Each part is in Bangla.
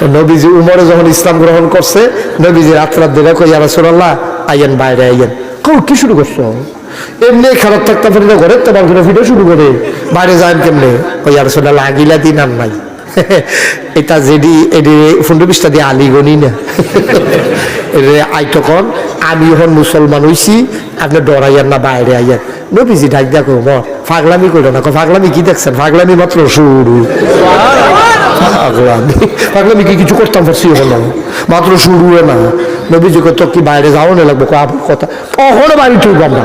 তো নবীজি উমরে যখন ইসলাম গ্রহণ করছে, নবীজি রাত রাত ধরে কই রাসূলুল্লাহ, আইয়েন বাইরে, আইয়েন। কি শুরু করছ? এমনি খারাপ থাকতে পারি না ঘরে তোমার ঘরে ভিডিও শুরু করে, বাইরে যান কেমনে? কই রাসূলুল্লাহ, আগিলা দিন আর নাই। এটা যেডি এডি ফুন্ডু বিশটা দিয়ে আলি গনি না। আই তখন আমি হন মুসলমান হইছি, আপনি ডরাইয়ার না, বাইরে আইয়ার নবীজি ডাক দেখো ফাগলামি করো না। ফাগলামি কি দেখছেন? ফাগলামি মাত্র শুরু। পাগলামি পাগলামি কি কিছু করতাম পারছি হলো মাত্র শুরু না। নবীজি কত কি বাইরে যাও না লাগবে? আপনার কথা কখনো বাড়ি তুলব আমরা।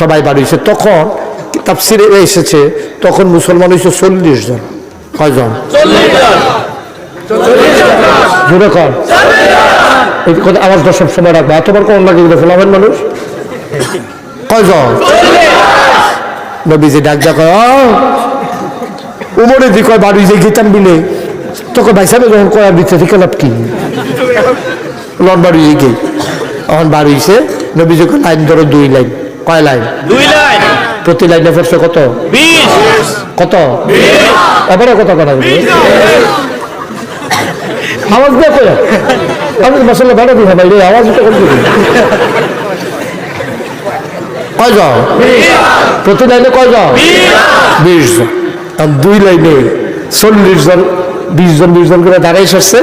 সবাই বাড়ি হয়েছে তখন তাফসিরে এসেছে, তখন মুসলমান হয়েছে চল্লিশ জন। কয়জন? আওয়াজ তো সবসময় রাখবে। এতবার কোন লাগে ফেলাবেন মানুষ? কয়জন? নবীজি ডাক ডাক উমরে দি কয়, বাড়ি যে গীতাম বিলে তোকে ভাইসাবে যখন কয়ার দিচ্ছে ঠিক লাভ কি? লন বাড়ি গে এখন বাড়ি হইছে নবীজি কয় লাইন ধরো দুই লাইন। কয় লাইন? দুই লাইন। প্রতি লাইনে পড়ছে কত? বিশ। কত? এবারে কত কথা বলি আওয়াজ দিয়ে কয়? আমি মশলা ভাড়া দিই ভাই রে আওয়াজ তো করবি কয় যাও? প্রতি লাইনে কয় যাও? বিশ। জন আর দুই লাইনে চল্লিশ জন বিশ জন বিশ জন করে দাঁড়াই সরছে।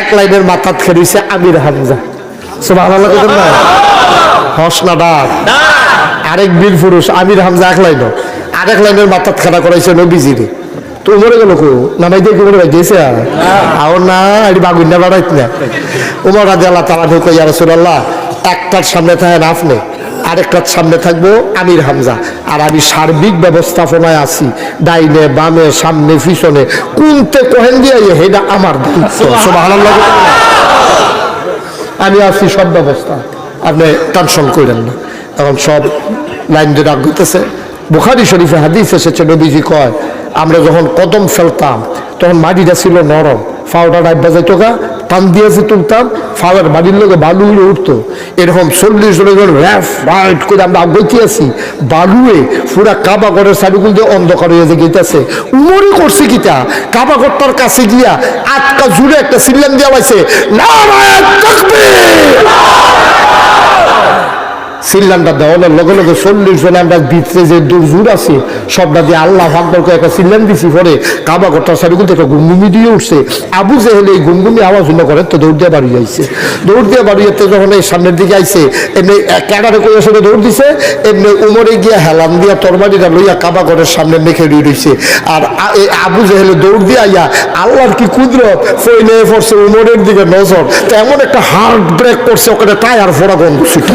এক লাইনের মাথাত খেলিছে আমির হামজা। আরেক বীর পুরুষ, আমির হামজা এক লাইন আরেক লাইনের মাথাত খেলা করাইছে নবীজিরে। তো মরে গেল কো? নামাই দিয়ে কি মনে ভাই দিয়েছে আও না এটি বাগুন না বাড়াইত না। উমর রাজি আল্লাহ তালা ঢুকে ইয়া রসুল্লাহ একটার সামনে থাকেন আপনি। আরেকটার সামনে থাকব আমির হামজা। আর আমি সার্বিক ব্যবস্থাপনায় আছি। ডাইনে বামে সামনে পিছনে। কোনতে কোহেন দিয়ে হেডা আমার আমি আছি সব ব্যবস্থা। আপনি টেনশন করেন না। এখন সব লাইন দিয়ে দিতেছে বুখারি শরীফে হাদিস এসেছে নবীজি কয় আমরা যখন কদম ফেলতাম, তখন মাটিটা ছিল নরম। ফাওটা ডাইব বাজাইতো গা, টান দিয়েছে তুলতাম, ফাওয়ার বাড়ির লোকে বালু উড়ে উঠতো। এরকম চল্লিশ জনের জন র্যাফ রাইট করে আমরা আগে আছি। বালুয়ে পুরা কাবা ঘরের দিয়ে অন্ধকার হয়ে গেতেছে উমরি করছে কিটা কাবা ঘরটার কাছে গিয়া আটকা জুড়ে একটা সিল্লাম দেওয়া হয়েছে না সিল্লানটা দেওয়ানোর লগে লগে চল্লিশ জন আমরা ভিতরে যে দুর্জুর আছে, সবটা দিয়ে আল্লাহ ভাগবরকে একটা সিল্লান দিছি পরে কাবা কটার সারিগুলো একটা গুমগুমি দিয়ে উঠছে। আবু জেহেলে এই গুমগুমি আওয়াজ শুনে করে তো দৌড় দিয়ে বাড়ি যাইছে দৌড় দিয়ে বাড়ি যেতে যখন এই সামনের দিকে আইছে, এমনি ক্যাডারে করে সঙ্গে দৌড় দিছে, এমনি উমরে গিয়া হেলান দিয়া তরবারিটা লইয়া কাবা ঘরের সামনে মেখে দিয়ে রইছে। আর এই আবু জেহেলে দৌড় দিয়ে আইয়া আল্লাহর কি কুদরত ফইলে পড়ছে উমরের দিকে নজর তো এমন একটা হার্ট ব্রেক করছে, ওখানে টায়ার ফোড়া গন্ধ ছুটে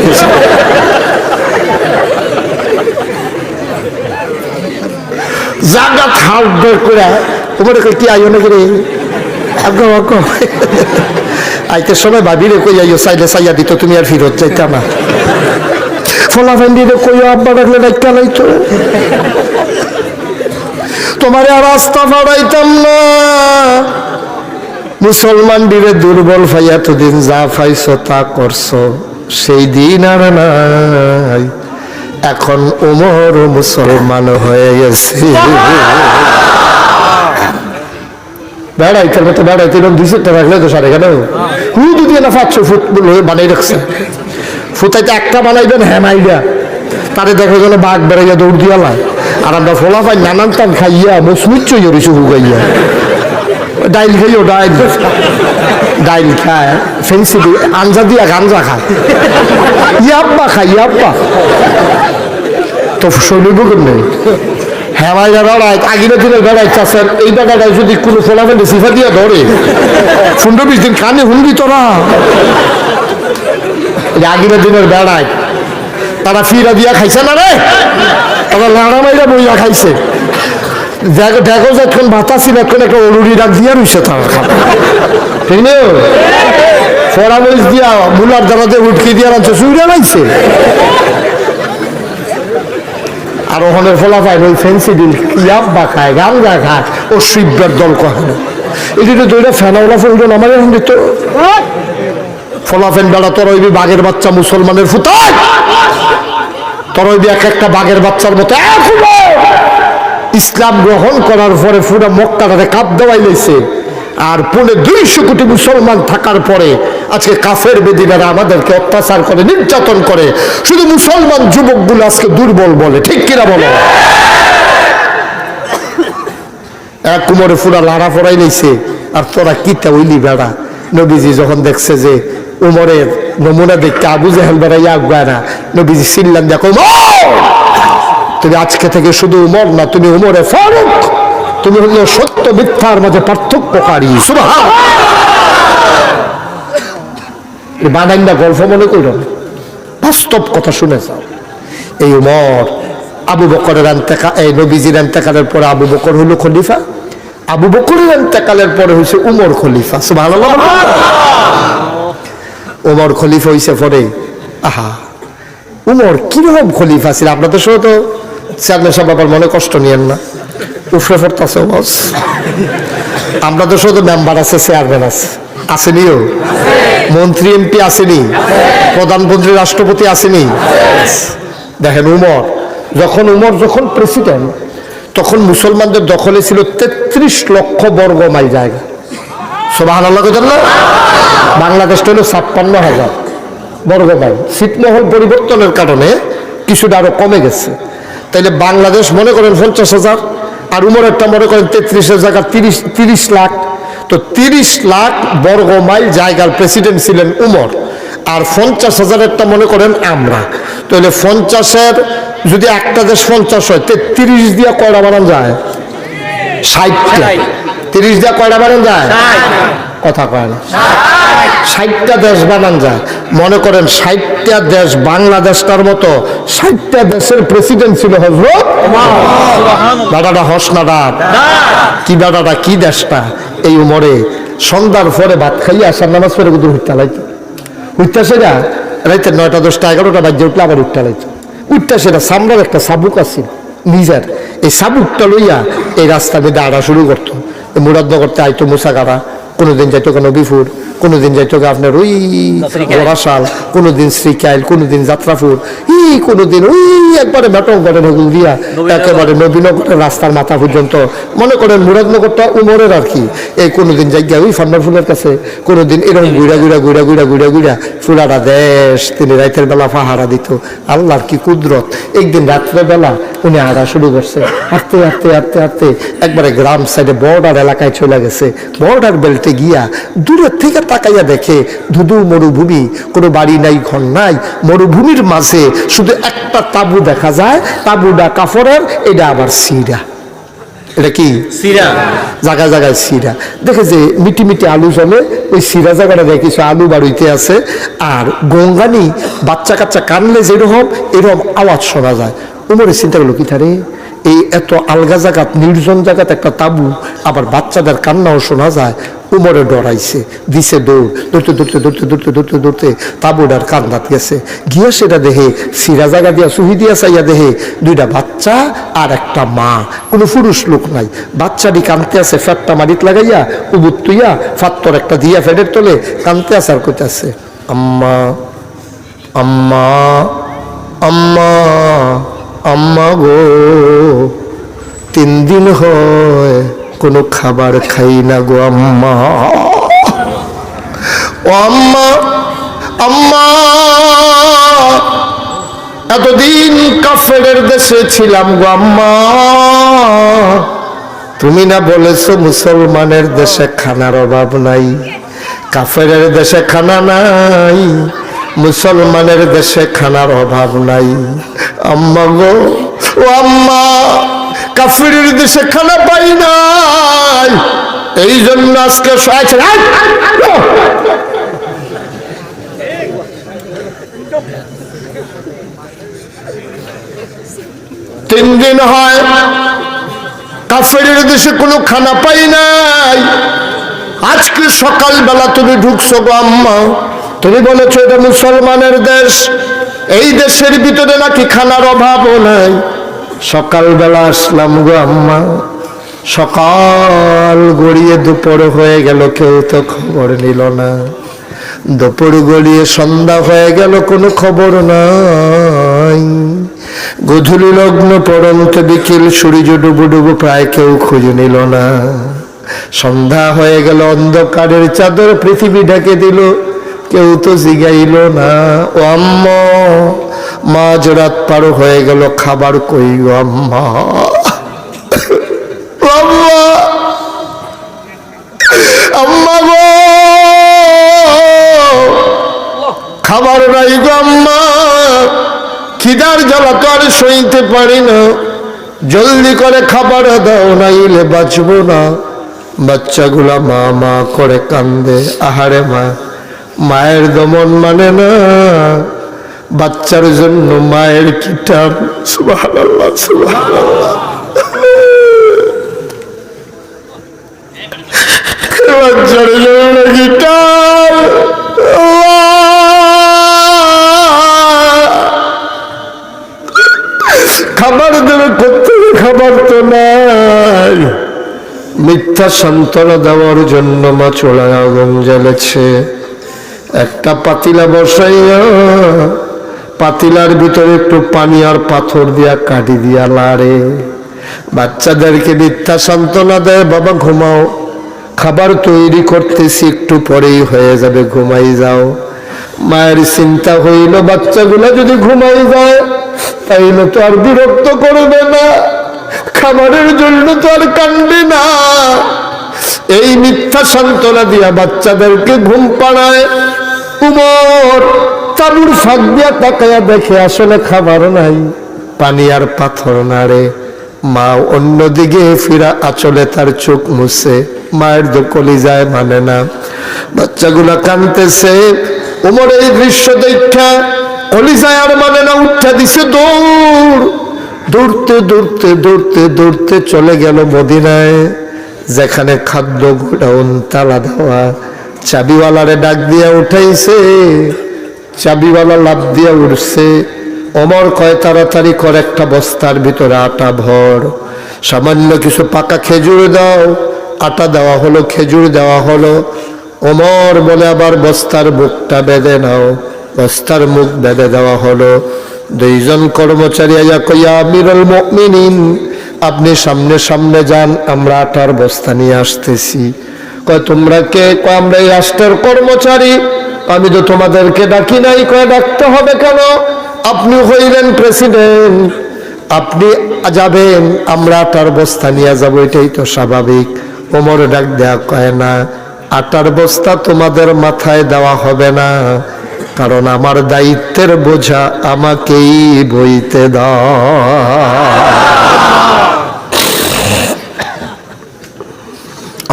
হার্ট ব্রেক করে তোমার কি রে আইতে সময় ভাবি রে কই আইও, চাইলে দিত তুমি আর ফিরত যাইতা না। ফলা ফেন্দি রে কই আব্বা ডাকলে ডাক্কা লাইতো তোমার আর রাস্তা বাড়াইতাম না। মুসলমান দিলে দুর্বল ফাইয়া দিন যা পাইছো তা করছ সেই দিন আর নাই। এখন উমর মুসলমান হয়ে গেছে। বেড়াইতে মতো বেড়াইতে এরকম দুই সেটটা রাখলে তো সারে কেন হুদু দিয়ে না পাঁচশো ফুট বানাই রাখছে। ফুটাইতে একটা বানাইবেন হ্যাঁ হ্যামাইডা তারে দেখা গেল বাঘ বেড়াইয়া দৌড় দিয়া লাই। আর আমরা ফোলা পাই, নানান টান খাইয়া মুসমুচ্চ ইয়ে হুগাইয়া ডাইল খাইও, ডাইল। ডাইল খায়, ফেন্সি আঞ্জা দিয়া গাঞ্জা খায়। ইয়াব্বা খায় ইয়াব্বা তো শৈলীব নেই হ্যাঁ ভাই বেড়ায় আগিনা দিনের বেড়ায় চাষের এই বেড়াটায় যদি কোনো ফোলাফেন্ডে সিফা দিয়া ধরে, পনেরো বিশ দিন কানে হুনবি তোরা এই আগিনা দিনের বেড়ায়, তারা ফিরা দিয়া খাইছে না রে? তারা লাড়া মাইরা বইয়া খাইছে। দেখো যখন ভাতা ছিল, এখন একটা অলুরি ডাক দিয়া রইছে তারা ঠিক দিয়া মুলার দাঁড়াতে দিয়া রাখছে লাইছে আর ওখানের ফলা পায় ওই ফেন্সি ডিল ইয়াব্বা খায় গামজা খায়, ও শিববার দল কয় না। এই যে দুইটা ফেনাওলা এখন দিত ফলাফেন বেড়া, তোর বাঘের বাচ্চা মুসলমানের ফুতায় তোর ওই এক একটা বাঘের বাচ্চার মতো! ইসলাম গ্রহণ করার পরে পুরো মক্কাটাতে কাপ দেওয়াই লইছে। আর পুনে দুইশো কোটি মুসলমান থাকার পরে আজকে কাফের বেদিনারা আমাদেরকে অত্যাচার করে, নির্যাতন করে। শুধু মুসলমান যুবকগুলো আজকে দুর্বল বলে, ঠিক কিনা বলো? এক কুমোরে ফুরা লাড়া ফড়াই নিছে আর তোরা কিতা উইলি বেড়া? নবীজি যখন দেখছে যে উমরের নমুনা দেখতে আবু জাহেল বেড়াই আগুয়ায় না, নবীজি সিল্লাম দেখো তুমি আজকে থেকে শুধু উমর না, তুমি উমরে ফারুক। তুমি হলো সত্য মিথ্যার মাঝে পার্থক্যকারী। সুবহান। বানাই না গল্প মনে করো। বাস্তব কথা শুনে যাও। এই উমর, আবু বকরের আন্তেকা এই নবীজির আন্তেকালের পরে আবু বকর হলো খলিফা। আবু বকরের আন্তেকালের পরে হয়েছে উমর খলিফা। সুবহানাল্লাহ উমর খলিফা হয়েছে পরে? আহা। উমর কীরকম খলিফা ছিল? আপনাদের সহ তো চেয়ারম্যান সাহেব আবার মনে কষ্ট নিয়েন না। উফরে পড়তেছে বস সহ তো মেম্বার আছে, চেয়ারম্যান আছে। আসেনিও মন্ত্রী, এমপি আসেনি? প্রধানমন্ত্রী, রাষ্ট্রপতি আসেনি? দেখেন উমর, যখন উমর যখন প্রেসিডেন্ট তখন মুসলমানদের দখলে ছিল তেত্রিশ লক্ষ বর্গ মাইল জায়গা। সোবাহান আল্লাহ না বাংলাদেশটা হলো ছাপ্পান্ন হাজার বর্গ মাইল। ছিটমহল পরিবর্তনের কারণে কিছুটা আরও কমে গেছে। তাইলে বাংলাদেশ মনে করেন পঞ্চাশ হাজার আর উমরেরটা মনে করেন তেত্রিশের জায়গা তিরিশ তিরিশ লাখ। তো তিরিশ লাখ বর্গ মাইল জায়গার প্রেসিডেন্ট ছিলেন উমর আর পঞ্চাশ হাজারেরটা মনে করেন আমরা। তাহলে পঞ্চাশের যদি একটা দেশ পঞ্চাশ হয় তেত্রিশ দিয়ে কয়টা বানান যায়? ষাটটা। তিরিশ দিয়ে কয়টা বানান যায়? কথা কয় না। ষাটটা দেশ বানান যায়। মনে করেন ষাটটা দেশ বাংলাদেশটার মতো ষাটটা দেশের প্রেসিডেন্ট ছিল হজরত দাদাটা হস না দাদ কি দাদাটা কি দেশটা? এই উমরে সন্ধ্যার পরে ভাত খাইয়ে আসার নামাজ পরে কিন্তু হুইতা লাইতো সেটা রাইতে নয়টা দশটা এগারোটা বাজে উঠলে আবার উঠতে লাইতো উঠতে সেটা সামরার একটা সাবুক আছিল নিজের। এই সাবুকটা লইয়া এই রাস্তা বেঁধে আড়া শুরু করতো। মুরাদনগরতে আইতো মুসাগারা কোনোদিন যাইতো নবীপুর কোনোদিন যাইতো গা আপনার ওই বরাশাল কোনোদিন শ্রীকাইল কোনোদিন যাত্রাপুর ই কোনোদিন ওই একবারে মেটং করে নগুল দিয়া একেবারে নবীনগরের রাস্তার মাথা পর্যন্ত। মনে করেন মুরাদনগরটা উমরের আর কি। এই কোনোদিন যাইগা ওই ফান্ডার ফুলের কাছে কোনোদিন এরকম গুড়া গুড়া গুড়া গুড়া গুড়া গুড়া ফুলারা দেশ তিনি রাতের বেলা পাহারা দিত। আল্লাহর কি কুদরত। একদিন রাত্রে বেলা উনি আড়া শুরু করছে। হাঁটতে হাঁটতে হাঁটতে হাঁটতে একবারে গ্রাম সাইডে বর্ডার এলাকায় চলে গেছে। বর্ডার বেল্টে গিয়া দূরের থেকে তাকাইয়া দেখে ধুধু মরুভূমি কোনো বাড়ি নাই ঘর নাই মরুভূমির মাঝে শুধু একটা তাবু দেখা যায় তাবুটা কাপড়ের এটা আবার সিরা। এটা কি? সিরা। জায়গায় জায়গায় সিরা। দেখে যে মিটি মিটি আলু জমে ওই সিরা জায়গাটা দেখে কিছু আলু বাড়িতে আছে আর গঙ্গানি বাচ্চা কাচ্চা কানলে যেরকম এরকম আওয়াজ শোনা যায়। উমরে চিন্তা করল কি তারে? এই এত আলগা জায়গাত নির্জন জায়গাত একটা তাবু আবার বাচ্চাদের কান্নাও শোনা যায়। উমরে ডরাইছে, দিছে দৌড়, দৌড়তে দৌড়তে দৌড়তে দৌড়তে দৌড়তে দৌড়তে তাবুডার কান্দাত গেছে। গিয়ে সেটা দেহে সিরা জাগা দিয়া, সুহি দিয়া চাইয়া দেহে দুইটা বাচ্চা আর একটা মা। কোনো পুরুষ লোক নাই। বাচ্চাটি কানতে আছে, ফ্যাটটা মারিত লাগাইয়া উবুত তুইয়া, ফাত্তর একটা দিয়া ফেডের তোলে কানতে আছে আর কইতে আছে, আম্মা আম্মা আম্মা আম্মা গো, তিন দিন হয় কোনো খাবার খাই না গো আম্মা। ও আম্মা আম্মা। এতদিন কাফেরের দেশে ছিলাম গো আম্মা। তুমি না বলেছ মুসলমানের দেশে খানার অভাব নাই, কাফেরের দেশে খানা নাই, মুসলমানের দেশে খানার অভাব নাই। আম্মা গো, ও আম্মা। কাফিরের দেশে খানা পাই নাই। এই জন্য আজকে তিন দিন হয়, কাফেরের দেশে কোনো খানা পাই নাই। আজকে সকালবেলা তুমি ঢুকছো গো আম্মা। তুমি বলেছ, এটা মুসলমানের দেশ। এই দেশের ভিতরে নাকি খানার অভাবও নাই। সকালবেলা আসলাম গো আম্মা। সকাল গড়িয়ে দুপুর হয়ে গেল, কেউ তো খবর নিল না। দুপুর গড়িয়ে সন্ধ্যা হয়ে গেল, কোনো খবর নাই। গধূলি লগ্ন পরন্ত বিকেল, সূর্য ডুবু ডুবু, প্রায় কেউ খুঁজে নিল না। সন্ধ্যা হয়ে গেল, অন্ধকারের চাদর পৃথিবী ঢেকে দিল, কেউ তো জিগাইল না। ও আম্মা মাঝ রাত পার হয়ে গেল, খাবার কই আম্মা? আম্মা! আম্মা গো! খাবার নাই গো আম্মা। খিদার জ্বালা তো আর সইতে পারি না। জলদি করে খাবার দাও না নাইলে বাঁচবো না। বাচ্চাগুলা মা মা করে কান্দে, আহারে মা, মায়ের দমন মানে না। বাচ্চার জন্য মায়ের সুবহানাল্লাহ বাচ্চার জন্য কিটাব খাবার দেবে কোথেকে খাবার তো নাই। মিথ্যা সান্ত্বনা দেওয়ার জন্য মা চোড়ায় আগুন জ্বালেছে। একটা পাতিলা বসাইয়া পাতিলার ভিতরে একটু পানি আর পাথর দিয়া কাটি দিয়া লাড়ে। বাচ্চাদেরকে মিথ্যা সান্ত্বনা দেয়, বাবা, ঘুমাও। খাবার তৈরি করতেছি, একটু পরেই হয়ে যাবে, ঘুমাই যাও। মায়ের চিন্তা হইল, বাচ্চাগুলো যদি ঘুমাই যায়, তাইলে তো আর বিরক্ত করবে না। খাবারের জন্য তো আর কান্দবে না। এই মিথ্যা সান্ত্বনা দিয়া বাচ্চাদেরকে ঘুম পাড়ায়, উমর তাবুর ফাঁক দিয়া তাকায়া দেখে আসলে খাবার নাই। পানি আর পাথর নাড়ে মা অন্যদিকে ফিরা আচলে তার চোখ মুছে। মায়ের দোকলি যায় মানে না। বাচ্চাগুলা কানতেছে। উমর এই দৃশ্য দেখা কলিজায় আর মানে না, উঠা দিছে দৌড়। দৌড়তে দৌড়তে দৌড়তে দৌড়তে চলে গেল মদিনায়। যেখানে খাদ্য গোডাউন তালা দেওয়া, চাবিওয়ালারে ডাক দিয়া উঠাইছে। চাবিওয়ালা লাভ দিয়ে উঠছে অমর কয় তাড়াতাড়ি কর একটা বস্তার ভিতরে আটা ভর। সামান্য কিছু পাকা খেজুর দাও, আটা দেওয়া হলো, খেজুর দেওয়া হলো। অমর বলে আবার বস্তার মুখটা বেঁধে নাও, বস্তার মুখ বেঁধে দেওয়া হলো। দুইজন কর্মচারী আয়া কইয়া, আমিরুল মুমিনিন, আপনি সামনে সামনে যান, আমরা আটার বস্তা নিয়ে আসতেছি। কয়, তোমরা কে? আমরা এই রাষ্ট্রের কর্মচারী। আমি তো তোমাদেরকে ডাকি নাই, কয় ডাকতে হবে কেন? আপনি হইলেন প্রেসিডেন্ট, আপনি যাবেন, আমরা আটার বস্তা নিয়ে যাব, এটাই তো স্বাভাবিক। ওমর ডাক দেয়া কয় না, আটার বস্তা তোমাদের মাথায় দেওয়া হবে না, কারণ আমার দায়িত্বের বোঝা আমাকেই বইতে দাও।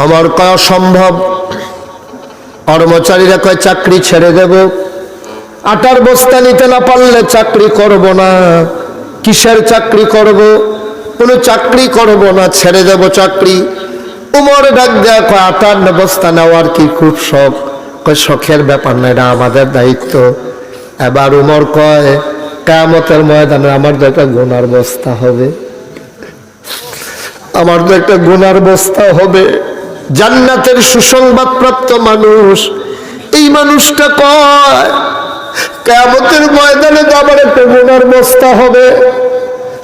আমার কয়া সম্ভব? কর্মচারীরা কয়, চাকরি ছেড়ে দেব। আটার বস্তা নিতে না পারলে চাকরি করব না। কিসের চাকরি করব? কোনো চাকরি করব না, ছেড়ে দেব চাকরি। উমর ডাক দেয়া কয়, আটার বস্তা নেওয়ার কি খুব শখ। কয়, শখের ব্যাপার না, এটা আমাদের দায়িত্ব। এবার উমর কয়, কেয়ামতের ময়দানে আমার তো একটা গোনার বস্তা হবে। আমার তো একটা গুনার বস্তা হবে। জান্নাতের সুসংবাদ প্রাপ্ত মানুষ। এই মানুষটা কয় কেমতের ময়দানে তো আমার একটা গুনার বস্তা হবে,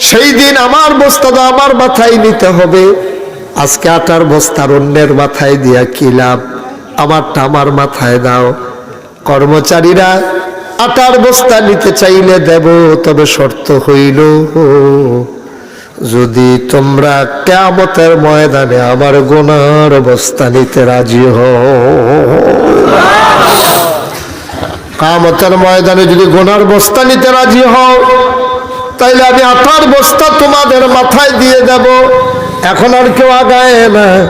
সেই দিন আমার বস্তা তো আমার মাথায় নিতে হবে। আজকে আটার বস্তার অন্যের মাথায় দিয়া কি লাভ? আমারটা আমার মাথায় দাও। কর্মচারীরা আটার বস্তা নিতে চাইলে দেব, তবে শর্ত হইল যদি তোমরা কেমতের ময়দানে আমার গোনার অবস্থা নিতে রাজি হও। কামতের ময়দানে যদি গোনার বস্তা নিতে রাজি হও, তাইলে আমি আঠার বস্তা তোমাদের মাথায় দিয়ে দেব। এখন আর কেউ আগায় না।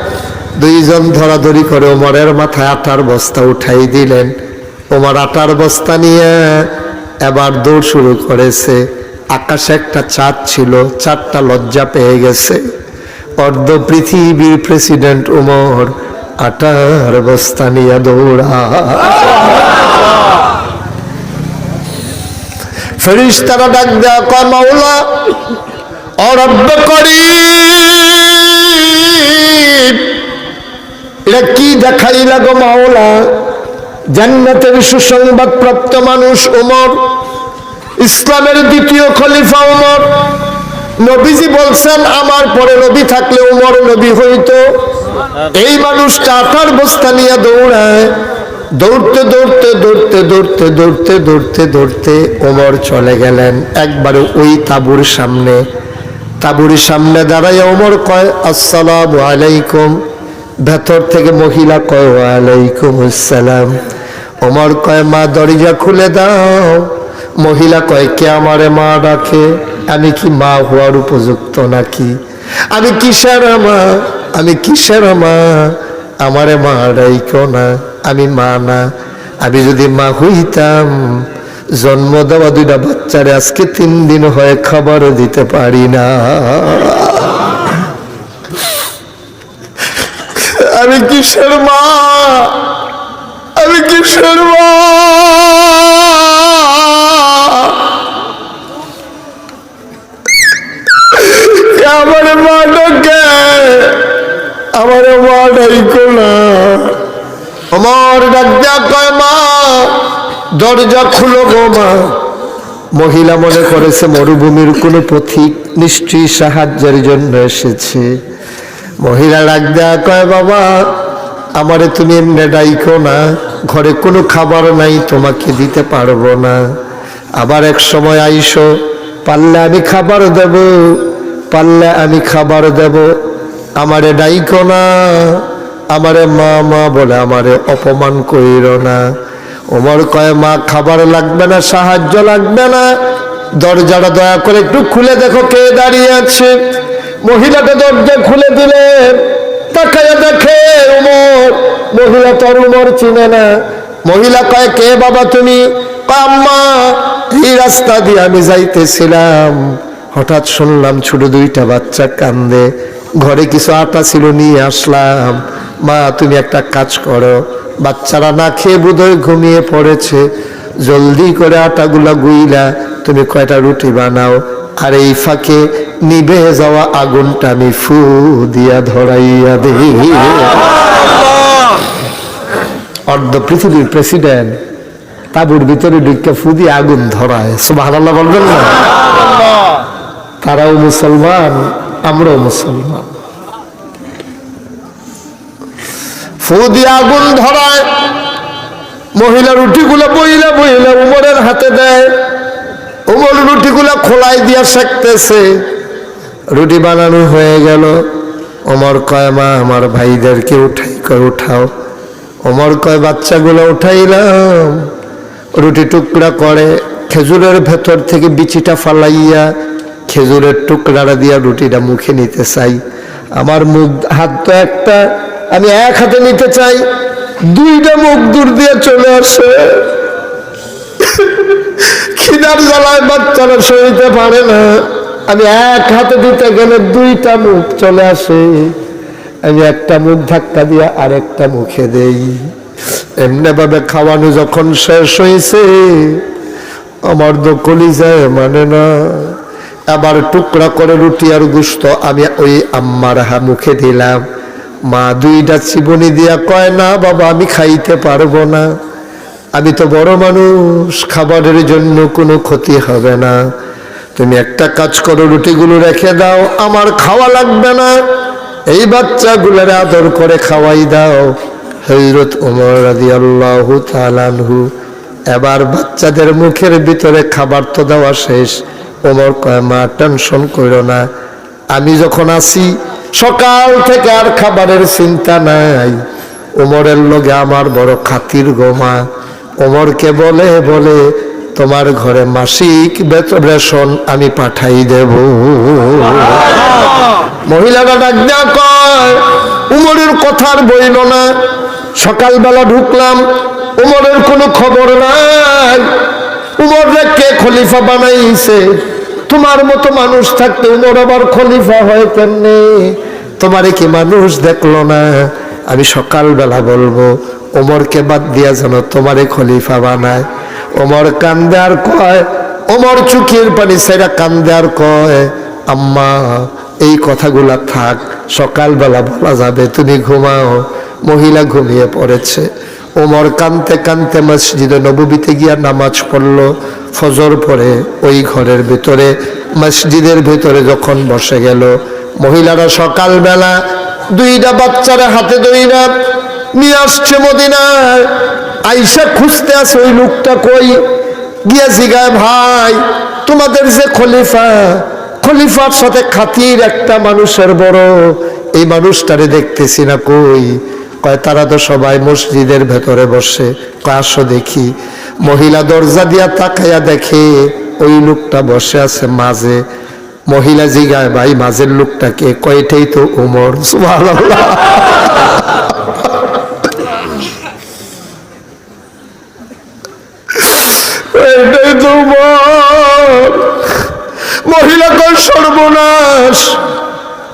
দুইজন ধরাধরি করে ওমরের মাথায় আটার বস্তা উঠাই দিলেন। ওমর আটার বস্তা নিয়ে এবার দৌড় শুরু করেছে। আকাশে একটা চাঁদ ছিল, চাঁদটা লজ্জা পেয়ে গেছে। অর্ধ পৃথিবীর প্রেসিডেন্ট উমর আটার বস্তা নিয়ে দৌড়া। ফেরিস্তারা ডাক দেয়া, কয় মাওলা, অরব্য করি এটা কি দেখাই লাগো মাওলা? জান্নাতের সুসংবাদ প্রাপ্ত মানুষ ওমর ইসলামের দ্বিতীয় খলিফা ওমর নবীজি বলছেন, আমার পরে নবী থাকলে উমর নবী হইতো। এই মানুষটা আঠার বস্তা নিয়ে দৌড়ায়। দৌড়তে দৌড়তে দৌড়তে দৌড়তে দৌড়তে দৌড়তে দৌড়তে ওমর চলে গেলেন। একবারে ওই তাবুর সামনে। তাবুর সামনে দাঁড়ায় ওমর কয়, আসসালাম আলাইকুম। ভেতর থেকে মহিলা কয়, ওয়ালাইকুম আসসালাম। ওমর কয়, মা, দরজা খুলে দাও। মহিলা কয়, কে আমারে মা ডাকে? আমি কি মা হওয়ার উপযুক্ত নাকি? আমি কিসের মা? আমি কিসের মা? আমারে মা ডাইকো না, আমি মা না। আমি যদি মা হইতাম, জন্ম দেওয়া দুইটা বাচ্চারে আজকে তিন দিন হয়ে খাবারও দিতে পারি না। আমি কিসের মা? আমি কিসের মা? আমার মা ডাকে আমার মা ডাইকো না আমার ডাক দেয়া কয়, মা, দরজা খুলো গো, মা। মহিলা মনে করেছে মরুভূমির কোনো পথিক নিশ্চয়ই সাহায্যের জন্য এসেছে। মহিলা ডাক দেয়া কয়, বাবা, আমারে তুমি এমনি ডাইকো না। ঘরে কোনো খাবার নাই, তোমাকে দিতে পারব না। আবার এক সময় আইসো, পারলে আমি খাবার দেব। পারলে আমি খাবার দেব। আমারে ডাইকো না, আমারে মা মা বলে আমারে অপমান কইর না। ওমর কয়, মা, খাবার লাগবে না, সাহায্য লাগবে না। দরজাটা দয়া করে একটু খুলে দেখো কে দাঁড়িয়ে আছে। মহিলাটা দরজা খুলে দিলেন তাকায় দেখে উমর মহিলা তোর উমর চিনে না। মহিলা কয়, কে বাবা তুমি? আম্মা, এই রাস্তা দিয়ে আমি যাইতেছিলাম। হঠাৎ শুনলাম ছোট দুইটা বাচ্চা কান্দে। ঘরে কিছু আটা ছিল, নিয়ে আসলাম। মা, তুমি একটা কাজ করো। বাচ্চারা না খেয়ে বোধহয় ঘুমিয়ে পড়েছে। জলদি করে আটাগুলা গুইলা, তুমি কয়টা রুটি বানাও। আর এই ফাঁকে নিভে যাওয়া আগুনটা আমি ফু দিয়া ধরাইয়া দেই। অর্ধ পৃথিবীর প্রেসিডেন্ট তাবুর ভিতরে ঢুকে ফু দিয়ে আগুন ধরায়। সুবহানাল্লাহ বলবেন না? তারাও মুসলমান, আমরাও মুসলমান। ফু দিয়ে আগুন ধরায় মহিলা রুটিগুলো বইলা বইলা উমরের হাতে দেয়। উমর রুটিগুলো খোলাই দিয়া শেখতেছে রুটি বানানো হয়ে গেল। ওমর কয়, মা, আমার ভাইদেরকে উঠাই কয় উঠাও। ওমর কয়, বাচ্চাগুলো উঠাইলাম। রুটি টুকরা করে খেজুরের ভেতর থেকে বিচিটা ফালাইয়া খেজুরের টুকরাটা দিয়া রুটিটা মুখে নিতে চাই। আমার মুখ, হাত তো একটা, আমি এক হাতে নিতে চাই। দুইটা মুখ দূর দিয়ে চলে আসে। খিদার জ্বালায় বাচ্চারা সইতে পারে না। আমি এক হাতে দিতে গেলে দুইটা মুখ চলে আসে। আমি একটা মুখ ধাক্কা দিয়ে আরেকটা মুখে দেই। এমনি ভাবে খাওয়ানো যখন শেষ হয়েছে আমার তো কলিজায় মানে না। আবার টুকরা করে রুটি আর গুস্ত আমি ওই আম্মার হা মুখে দিলাম। মা দুইটা চিবনি দিয়া কয়, না বাবা, আমি খাইতে পারব না। আমি তো বড় মানুষ, খাবারের জন্য কোনো ক্ষতি হবে না। তুমি একটা কাজ করো, রুটিগুলো রেখে দাও, আমার খাওয়া লাগবে না। এই বাচ্চাগুলোর আদর করে খাওয়াই দাও। হজরত উমর আল্লাহ এবার বাচ্চাদের মুখের ভিতরে খাবার তো দেওয়া শেষ। ওমর কয়, মা, টেনশন করো না। আমি যখন আসি সকাল থেকে আর খাবারের চিন্তা নাই। ওমরের লগে আমার বড় খাতির গোমা ওমরকে বলে বলে, তোমার ঘরে মাসিক রেশন আমি পাঠাই দেব। মহিলারা ডাক দেয়া কয় উমরের কথার বইল না। সকালবেলা ঢুকলাম উমরের কোনো খবর নাই। উমররে কে খলিফা বানাইছে? তোমার মতো মানুষ থাকতে উমর আবার খলিফা হয় কেমনে? তোমারে কি মানুষ দেখল না? আমি সকালবেলা বলব ওমরকে বাদ দিয়া যেন তোমারে খলিফা বানায়। ওমর কান্দে আর কয় ওমর চুকির পানি সেরা কান্দে আর কয়, আম্মা, এই কথাগুলা থাক, সকালবেলা বলা যাবে, তুমি ঘুমাও। মহিলা ঘুমিয়ে পড়েছে। ওমর কানতে কানতে মসজিদে নবীতে গিয়া নামাজ পড়ল। ফজর পরে ওই ঘরের ভেতরে, মসজিদের ভেতরে যখন বসে গেল, মহিলারা সকালবেলা দুইটা বাচ্চারা হাতে দইরা নিয়ে আসছে মদিনার আইসা খুঁজতে আছে ওই লোকটা কই? গিয়া জিগায়, ভাই, তোমাদের যে খলিফা, খলিফার সাথে খাতির একটা মানুষের বড়। এই মানুষটারে দেখতেছি না কই? কয়, তারা তো সবাই মসজিদের ভেতরে বসে কয় দেখি। মহিলা দরজা দিয়া তাকাইয়া দেখে, ওই লোকটা বসে আছে মাঝে। মহিলা জিগায়, ভাই, মাঝের লোকটাকে কয়টাই তো উমর। তো মহিলা কর সর্বনাশ।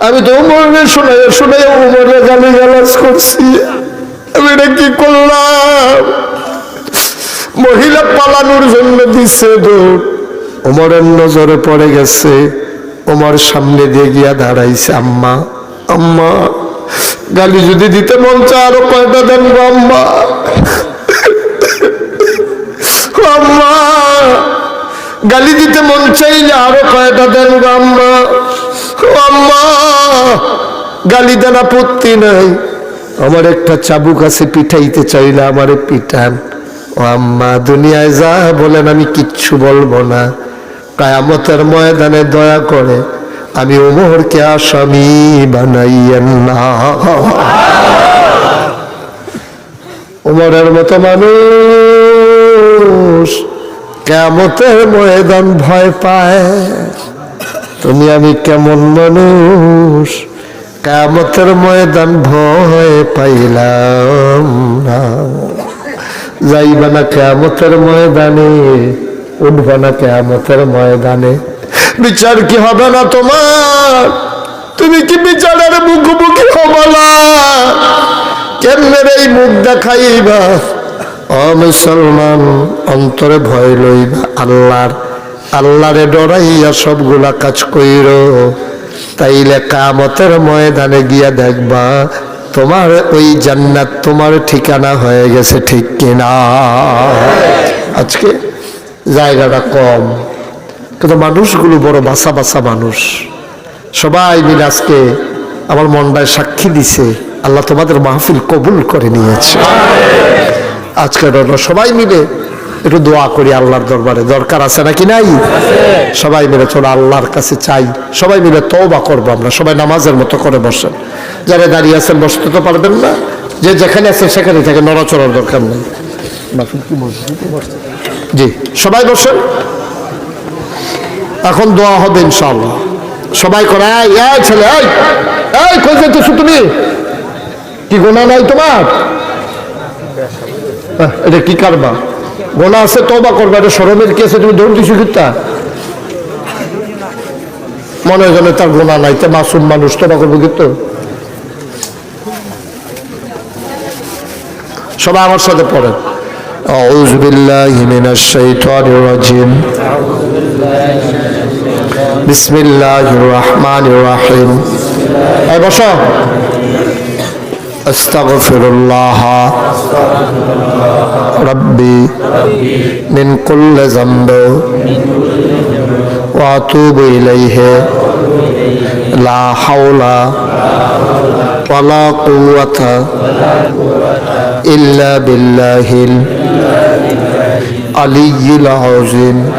আমি তো উমরে শোনাই শোনাই উমরে গালি গালাজ করছি। আমি এটা কি করলাম? মহিলা পালানোর জন্য দিছে দৌড়। উমরের নজরে পড়ে গেছে ওমর সামনে দিয়ে গিয়া দাঁড়াইছে, আম্মা আম্মা, গালি যদি দিতে মন চায় আরও কয়টা দেন আম্মা? আম্মা, গালি দিতে মন চাইলে আরও কয়টা দেন আম্মা? আম্মা, গালি দেন আপত্তি নাই। আমার একটা চাবুক আছে, পিঠাইতে চাইলে আমারে পিঠান ও আম্মা, দুনিয়ায় যা বলেন আমি কিচ্ছু বলব না। কায়ামতের ময়দানে দয়া করে আমি ওমরকে আসামি বানাইয়েন না। ওমরের মতো মানুষ কেমতের ময়দান ভয় পায়। তুমি আমি কেমন মানুষ? কেমতের ময়দান ভয় পাইলাম না। যাইবা না কেমতের ময়দানে, উঠবা না কেমতের ময়দানে। বিচার কি হবে না তোমার? তুমি কি বিচারের মুখোমুখি হবা না? কেমনে এই মুখ দেখাইবা? অ মুসলমান, অন্তরে ভয় লইবা আল্লাহর আল্লাহরে ডরাইয়া সবগুলা কাজ কইর। তাইলে কামতের ময়দানে গিয়া দেখবা, তোমার ওই জান্নাত তোমার ঠিকানা হয়ে গেছে ঠিক কিনা। আজকে জায়গাটা কম। কিন্তু মানুষগুলো বড় বাসা বাসা মানুষ। সবাই মিলে আজকে আমার মনটায় সাক্ষী দিছে, আল্লাহ তোমাদের মাহফিল কবুল করে নিয়েছে। আজকে সবাই মিলে একটু দোয়া করি আল্লাহর দরবারে। দরকার আছে নাকি নাই? সবাই মিলে চলো আল্লাহর কাছে চাই। সবাই মিলে তওবা করব আমরা। সবাই নামাজের মতো করে বসেন। যারা দাঁড়িয়ে আছেন বসতে তো পারবেন না। যে যেখানে আছেন সেখানে থেকে। নড়াচড়ার দরকার নেই? জি সবাই বসেন। এখন দোয়া হবে ইনশাআল্লাহ। সবাই করে এই ছেলে এই এই কই তুমি? কি গোনা নাই তোমার? এটা কি কারবা গোনা আছে তবা করবা এটা সরমের কি আছে তুমি দৌড় দিছো কিতা মনে হয় যেন তার গোনা নাই তে মাসুম মানুষ তবা করবো কিন্তু সবাই আমার সাথে পড়েন أعوذ بالله من الشيطان الرجيم بسم الله الرحمن الرحيم أي بشر أستغفر الله ربي من كل ذنب وأتوب إليه. لا حول ولا قوة إلا بالله العلي العظيم.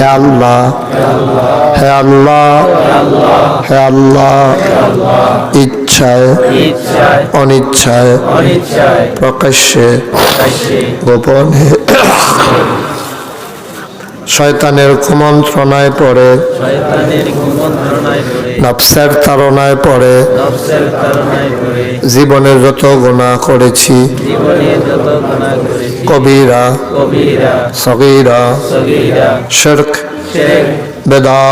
يا الله يا الله يا الله يا الله ইচ্ছায়, অনিচ্ছায়, প্রকাশ্যে, গোপনে শয়তানের কুমন্ত্রণায় পড়ে, নফসের তাড়নায় পড়ে নফসের তাড়নায় পড়ে জীবনে যত গুণা করেছি, কবিরা, সগীরা, শিরক বেদা